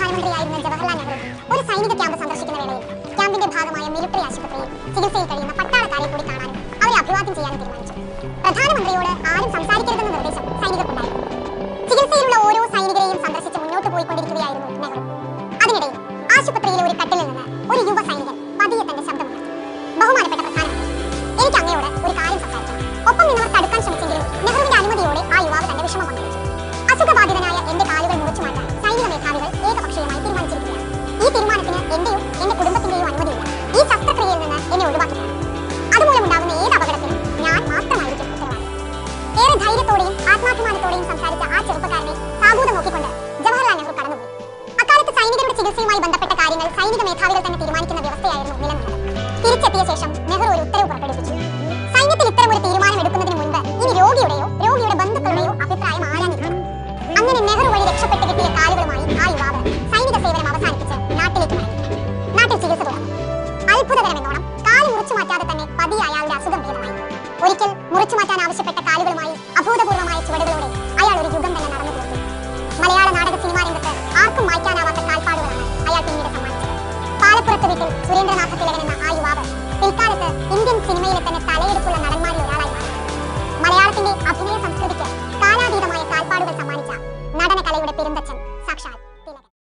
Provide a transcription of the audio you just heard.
പ്രധാനമന്ത്രിയായിരുന്ന ജവഹർലാൽ നെഹ്റു ഒരു സൈനിക ക്യാമ്പ് സന്ദർശിക്കുന്ന വേളയിൽ ക്യാമ്പിന്റെ ഭാഗമായ മിലിറ്ററി ആശുപത്രിയിൽ ചികിത്സയിൽ കഴിയുന്ന പട്ടാളക്കാരെ കൂടി കാണാനും അവരെ അഭിവാദ്യം ചെയ്യാനും തീരുമാനിച്ചു. പ്രധാനമന്ത്രിയോട് ആരും സംസാരിക്കരുതെന്ന നിർദ്ദേശം സൈനികർക്കുണ്ടായിരുന്നു ചികിത്സയിലുള്ള ഓരോ സൈനികരെയും സന്ദർശിച്ച് മുന്നോട്ട് പോയിക്കൊണ്ടിരിക്കുകയായിരുന്നു നെഹ്റു. അതിനിടയിൽ ആശുപത്രിയിലെ ഒരു കട്ടിലിൽ നിന്ന് ഒരു യുവ സൈനികൻ പതിയെ തന്റെ ശബ്ദം ബഹുമാനപ്പെട്ട പ്രധാനമന്ത്രി എനിക്ക് അങ്ങയോട് ഒരു കാര്യം സംസാരിക്കണം ഒപ്പം നിന്നവർ തടുക്കാൻ ശ്രമിച്ചെങ്കിലും നെഹ്റുവിന്റെ അനുമതിയോടെ ആ യുവാവ് തന്റെ വിഷമം പങ്കുവച്ചു ചികിത്സയുമായി ബന്ധപ്പെട്ട കാര്യങ്ങൾ സൈനിക മേധാവികൾ തന്നെ തീരുമാനിക്കുന്ന വ്യവസ്ഥയായിരുന്നു നിലനിന്നത്. തിരിച്ചെത്തിയ ശേഷം നെഹ്റു ഒരു ഉത്തരവ് പുറപ്പെടുവിച്ചു. സൈന്യത്തിൽ ഇത്തരം ഒരു തീരുമാനം എടുക്കുന്നതിന് മുൻപ് ഇനി രോഗിയുടെയോ രോഗിയുടെ ബന്ധുക്കളുടെയോ അഭിപ്രായം ആരാഞ്ഞിരിക്കണം? അങ്ങനെ നെഹ്റു വഴി രക്ഷപ്പെട്ട് കിട്ടിയ കാലുകളുമായി ആ യുവാവ് സൈനിക സേവനം അവസാനിപ്പിച്ച് നാട്ടിലേക്ക് മടങ്ങി. നാട്ടിൽ ചികിത്സ തുടർന്നു അത്ഭുതകരമെന്നോണം കാൽ മുറിച്ചു മാറ്റാതെ തന്നെ പതിയെ അയാളുടെ അസുഖം ഭേദമായി. ഒരിക്കൽ മുറിച്ചു മാറ്റാൻ ആവശ്യപ്പെട്ട കാലുകളുമായി അഭിനയ സംസ്കൃതിക്ക് കാലാതീതമായ കാൽപ്പാടുകൾ സമ്മാനിച്ച നടനകലയുടെ പെരുന്തച്ഛൻ സാക്ഷാൽ